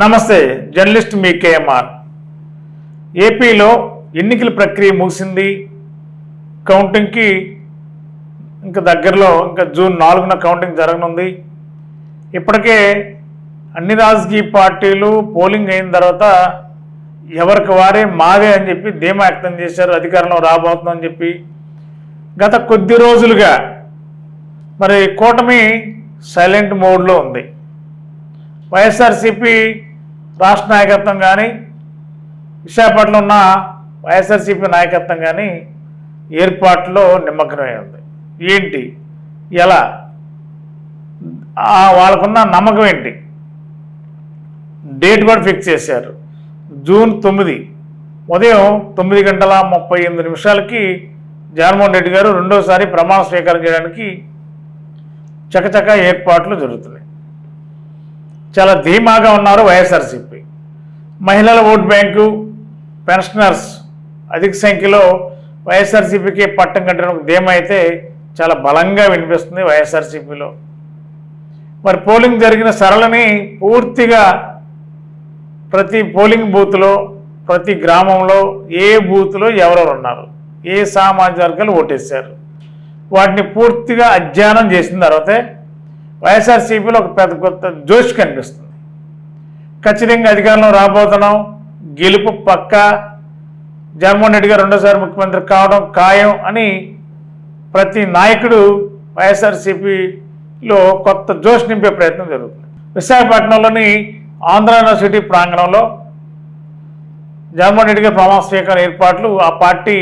నమస్తే జర్నలిస్ట్ మీ కేఎంఆర్. ఏపీలో ఎన్నికల ప్రక్రియ ముగిసింది. కౌంటింగ్కి ఇంకా దగ్గరలో ఇంకా జూన్ నాలుగున కౌంటింగ్ జరగనుంది. ఇప్పటికే అన్ని రాజకీయ పార్టీలు పోలింగ్ అయిన తర్వాత ఎవరికి వారే మాదే అని చెప్పి ధీమా వ్యక్తం చేశారు. అధికారంలో రాబోతుందని చెప్పి గత కొద్ది రోజులుగా మరి కూటమి సైలెంట్ మోడ్లో ఉంది. వైఎస్ఆర్సిపి రాష్ట్ర నాయకత్వం కానీ విశాఖపట్నంలో ఉన్న వైఎస్ఆర్సిపి నాయకత్వం కానీ ఏర్పాట్లో నిమగ్నమై ఉంది. ఏంటి? ఎలా? వాళ్ళకున్న నమ్మకం ఏంటి? డేట్ కూడా ఫిక్స్ చేశారు. జూన్ తొమ్మిది ఉదయం తొమ్మిది గంటల ముప్పై ఎనిమిది నిమిషాలకి జగన్మోహన్ రెడ్డి గారు రెండోసారి ప్రమాణ స్వీకారం చేయడానికి చకచక ఏర్పాట్లు జరుగుతున్నాయి. చాలా ధీమాగా ఉన్నారు వైఎస్ఆర్సీపీ. మహిళల ఓట్ బ్యాంకు పెన్షనర్స్ అధిక సంఖ్యలో వైఎస్ఆర్సీపీకి పట్టం కట్టిన ఒక ధీమా అయితే చాలా బలంగా వినిపిస్తుంది వైఎస్ఆర్సీపీలో. మరి పోలింగ్ జరిగిన సరళని పూర్తిగా ప్రతి పోలింగ్ బూత్లో ప్రతి గ్రామంలో ఏ బూత్లో ఎవరెవరు ఉన్నారు ఏ సామాజిక వర్గాలు ఓటేశారు వాటిని పూర్తిగా అధ్యయనం చేసిన తర్వాతే వైఎస్ఆర్సీపీలో ఒక పెద్ద కొత్త జోష్ కనిపిస్తుంది. ఖచ్చితంగా అధికారంలో రాబోతున్నాం. గెలుపు పక్క. జగన్మోహన్ రెడ్డి గారు రెండోసారి ముఖ్యమంత్రి కావడం ఖాయం అని ప్రతి నాయకుడు వైఎస్ఆర్సీపీలో కొత్త జోష్ నింపే ప్రయత్నం జరుగుతుంది. విశాఖపట్నంలోని ఆంధ్ర యూనివర్సిటీ ప్రాంగణంలో జగన్మోహన్ రెడ్డి గారి ప్రమాణ స్వీకారం ఏర్పాట్లు ఆ పార్టీ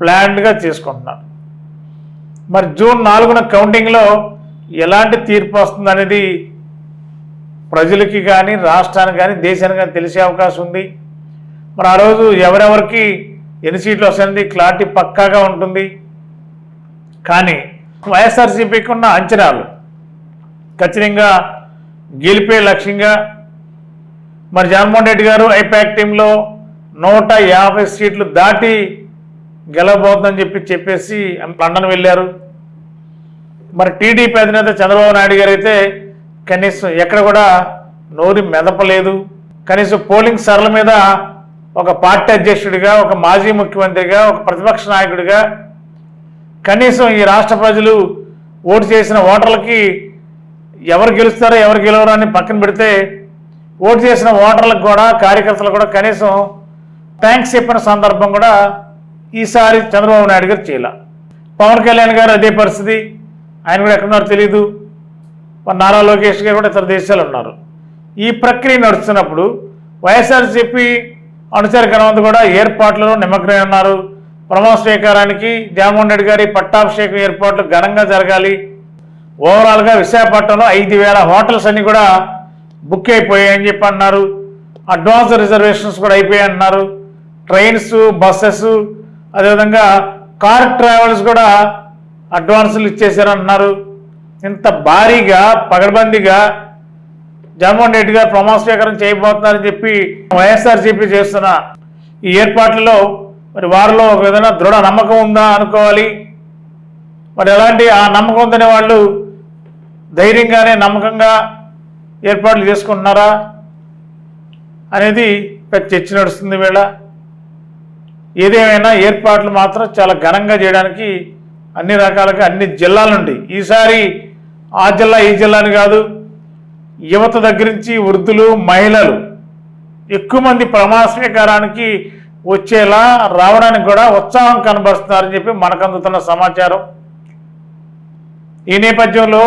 ప్లాన్డ్గా చేసుకుంటున్నారు. మరి జూన్ నాలుగున కౌంటింగ్లో ఎలాంటి తీర్పు వస్తుంది అనేది ప్రజలకి కానీ రాష్ట్రానికి కానీ దేశానికి కానీ తెలిసే అవకాశం ఉంది. మరి ఆ రోజు ఎవరెవరికి ఎన్ని సీట్లు వస్తుంది క్లారిటీ పక్కాగా ఉంటుంది. కానీ వైఎస్ఆర్సీపీకి ఉన్న అంచనాలు ఖచ్చితంగా గెలిపే లక్ష్యంగా మరి జగన్మోహన్ రెడ్డి గారు ఐపాక్ టీంలో నూట యాభై సీట్లు దాటి గెలవబోతుందని చెప్పి చెప్పేసి లండన్ వెళ్ళారు. మరి టీడీపీ అధినేత చంద్రబాబు నాయుడు గారు అయితే కనీసం ఎక్కడ కూడా నోరు మెదపలేదు. కనీసం పోలింగ్ సరళ మీద ఒక పార్టీ అధ్యక్షుడిగా ఒక మాజీ ముఖ్యమంత్రిగా ఒక ప్రతిపక్ష నాయకుడిగా కనీసం ఈ రాష్ట్ర ప్రజలు ఓటు చేసిన ఓటర్లకి ఎవరు గెలుస్తారో ఎవరు గెలవరో అని పక్కన పెడితే ఓటు చేసిన ఓటర్లకు కూడా కార్యకర్తలకు కూడా కనీసం థ్యాంక్స్ చెప్పిన సందర్భం కూడా ఈసారి చంద్రబాబు నాయుడు గారు చేయాల. పవన్ కళ్యాణ్ గారు అదే పరిస్థితి. ఆయన కూడా ఎక్కడున్నారో తెలియదు నారా లోకేష్ గారు కూడా ఇతర దేశాలు ఉన్నారు. ఈ ప్రక్రియ నడుస్తున్నప్పుడు వైఎస్ఆర్సీపీ అనుచర గణవంతు కూడా ఏర్పాట్లలో నిమగ్నమై ఉన్నారు ప్రమాణ స్వీకారానికి జగన్మోహన్ రెడ్డి గారి పట్టాభిషేకం ఏర్పాట్లు ఘనంగా జరగాలి. ఓవరాల్గా విశాఖపట్నంలో ఐదు వేల హోటల్స్ అన్నీ కూడా బుక్ అయిపోయాయని చెప్పి అన్నారు. అడ్వాన్స్ రిజర్వేషన్స్ కూడా అయిపోయాయి అన్నారు. ట్రైన్స్ బస్సెస్ అదేవిధంగా కార్ ట్రావెల్స్ కూడా అడ్వాన్సులు ఇచ్చేసారన్నారు ఇంత భారీగా పగడబందీగా జగన్మోహన్ రెడ్డి గారు ప్రమాణ స్వీకారం చేయబోతున్నారని చెప్పి వైఎస్ఆర్సీపీ చేస్తున్న ఈ ఏర్పాట్లలో మరి వారిలో ఒక విధంగా దృఢ నమ్మకం ఉందా అనుకోవాలి. మరి ఎలాంటి ఆ నమ్మకం ఉందనే వాళ్ళు ధైర్యంగానే నమ్మకంగా ఏర్పాట్లు చేసుకుంటున్నారా అనేది పెద్ద చర్చ నడుస్తుంది వేళ. ఏదేమైనా ఏర్పాట్లు మాత్రం చాలా ఘనంగా చేయడానికి అన్ని రకాలుగా అన్ని జిల్లాల నుండి. ఈసారి ఆ జిల్లా ఈ జిల్లాని కాదు యువత దగ్గర నుంచి వృద్ధులు మహిళలు ఎక్కువ మంది ప్రమాణ స్వీకారానికి వచ్చేలా రావడానికి కూడా ఉత్సాహం కనబరుస్తున్నారని చెప్పి మనకు అందుతున్న సమాచారం. ఈ నేపథ్యంలో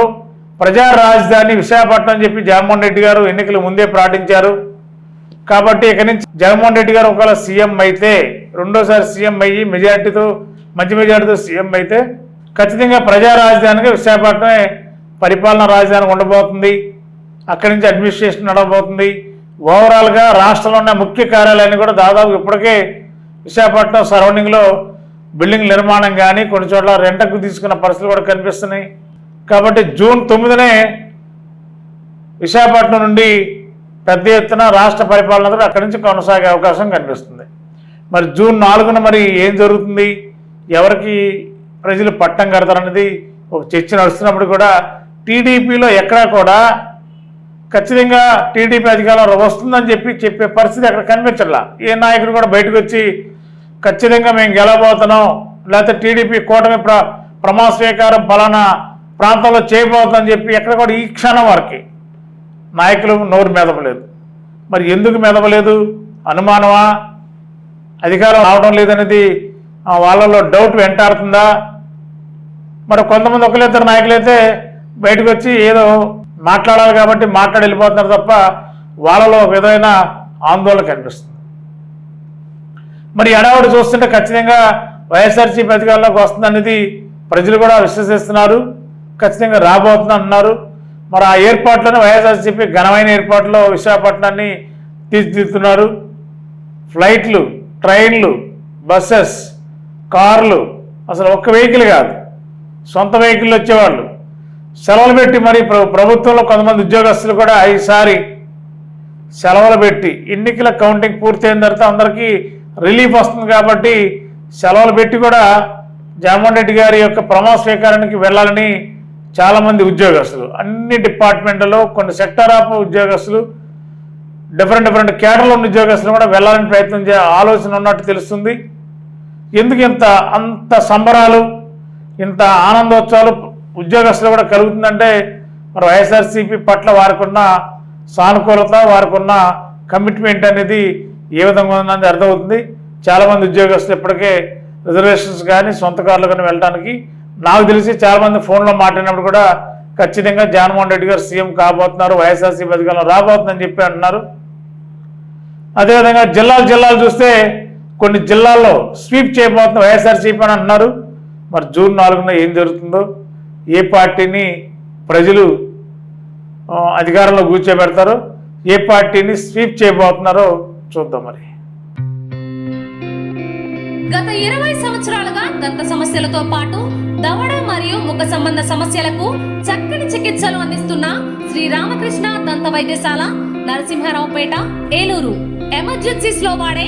ప్రజా రాజధాని విశాఖపట్నం చెప్పి జగన్మోహన్ రెడ్డి గారు ఎన్నికలు ముందే ప్రకటించారు కాబట్టి ఇక నుంచి జగన్మోహన్ రెడ్డి గారు ఒకవేళ సీఎం అయితే రెండోసారి సీఎం అయ్యి మెజార్టీతో మంచి మెజార్టీతో సీఎం అయితే ఖచ్చితంగా ప్రజా రాజధానిగా విశాఖపట్నమే పరిపాలనా రాజధాని ఉండబోతుంది. అక్కడి నుంచి అడ్మినిస్ట్రేషన్ నడవబోతుంది. ఓవరాల్గా రాష్ట్రంలో ఉన్న ముఖ్య కార్యాలయాన్ని కూడా దాదాపు ఇప్పటికే విశాఖపట్నం సరౌండింగ్లో బిల్డింగ్ నిర్మాణం కానీ కొన్ని చోట్ల రెంటకు తీసుకున్న పరిస్థితులు కూడా కనిపిస్తున్నాయి. కాబట్టి జూన్ తొమ్మిదినే విశాఖపట్నం నుండి పెద్ద ఎత్తున రాష్ట్ర పరిపాలన అక్కడి నుంచి కొనసాగే అవకాశం కనిపిస్తుంది. మరి జూన్ నాలుగున మరి ఏం జరుగుతుంది? ఎవరికి ప్రజలు పట్టం కడతారనేది ఒక చర్చ నడుస్తున్నప్పుడు కూడా టీడీపీలో ఎక్కడా కూడా ఖచ్చితంగా టీడీపీ అధికారంలో వస్తుందని చెప్పి చెప్పే పరిస్థితి అక్కడ కనిపించట్లా. ఏ నాయకుడు కూడా బయటకు వచ్చి ఖచ్చితంగా మేము గెలవబోతున్నాం లేకపోతే టీడీపీ కూటమి ప్ర ప్రమాణ స్వీకారం ఫలానా ప్రాంతంలో చేయబోతుందని చెప్పి ఎక్కడ కూడా ఈ క్షణం వరకు నాయకులు నోరు మెదపలేదు. మరి ఎందుకు మెదపలేదు? అనుమానమా? అధికారం రావడం లేదనేది వాళ్ళలో డౌట్ వెంటాడుతుందా? మరి కొంతమంది ఒకరిద్దరు నాయకులైతే బయటకు వచ్చి ఏదో మాట్లాడాలి కాబట్టి మాట్లాడి వెళ్ళిపోతున్నారు తప్ప వాళ్ళలో ఒక విధమైన ఆందోళన కనిపిస్తుంది. మరి ఎడవాడు చూస్తుంటే ఖచ్చితంగా వైఎస్ఆర్సీపీ అధికారంలోకి వస్తుందనేది ప్రజలు కూడా విశ్వసిస్తున్నారు. ఖచ్చితంగా రాబోతుంది అంటున్నారు. మరి ఆ ఏర్పాట్లను వైఎస్ఆర్సీపీ ఘనమైన ఏర్పాట్లో విశాఖపట్నాన్ని తీర్చిదిద్దుతున్నారు. ఫ్లైట్లు ట్రైన్లు బస్సెస్ కార్లు అసలు ఒక్క వెహికల్ కాదు. సొంత వెహికల్ వచ్చేవాళ్ళు. సెలవులు పెట్టి మరి ప్రభుత్వంలో కొంతమంది ఉద్యోగస్తులు కూడా ఈసారి సెలవులు పెట్టి ఎన్నికల కౌంటింగ్ పూర్తయిన తర్వాత అందరికీ రిలీఫ్ వస్తుంది కాబట్టి సెలవులు పెట్టి కూడా జగన్మోహన్ రెడ్డి గారి యొక్క ప్రమాణ స్వీకారానికి వెళ్ళాలని చాలామంది ఉద్యోగస్తులు. అన్ని డిపార్ట్మెంట్లలో కొన్ని సెక్టర్ ఆఫ్ ఉద్యోగస్తులు డిఫరెంట్ డిఫరెంట్ కేటర్లో ఉన్న ఉద్యోగస్తులు కూడా వెళ్ళాలని ప్రయత్నం చే ఆలోచన ఉన్నట్టు తెలుస్తుంది. ఎందుకు ఇంత అంత సంబరాలు ఇంత ఆనందోత్సవాలు ఉద్యోగస్తులు కూడా కలుగుతుందంటే మరి వైఎస్ఆర్సీపీ పట్ల వారికి ఉన్న సానుకూలత వారికి ఉన్న కమిట్మెంట్ అనేది ఏ విధంగా ఉందన్నది అర్థమవుతుంది. చాలామంది ఉద్యోగస్తులు ఇప్పటికే రిజర్వేషన్స్ కానీ సొంత కార్లు కానీ వెళ్ళడానికి నాకు తెలిసి చాలామంది ఫోన్లో మాట్లాడినప్పుడు కూడా ఖచ్చితంగా జగన్మోహన్ రెడ్డి గారు సీఎం కాబోతున్నారు వైఎస్ఆర్సీపీ అధికారంలో రాబోతుందని చెప్పి అంటున్నారు. అదేవిధంగా జిల్లాలు జిల్లాలు చూస్తే కొన్ని జిల్లాల్లో స్వీప్ చేయబోతున్న వైఎస్ఆర్సీపీ అని అంటున్నారు మరి జూన్ నాలుగున ఏం జరుగుతుందో ఏ పార్టీని ప్రజలు అధికారంలో కూర్చోబెడతారో ఏ పార్టీని స్వీప్ చేయబోతున్నారో చూద్దాం మరి. గత ఇరవై సంవత్సరాలుగా దంత సమస్యలతో పాటు దవడ మరియు ముఖ సంబంధ సమస్యలకు చక్కని చికిత్సలు అందిస్తున్న శ్రీ రామకృష్ణ దంత వైద్యశాల నరసింహారావుపేట ఏలూరు. ఎమర్జెన్సీస్లో వాడే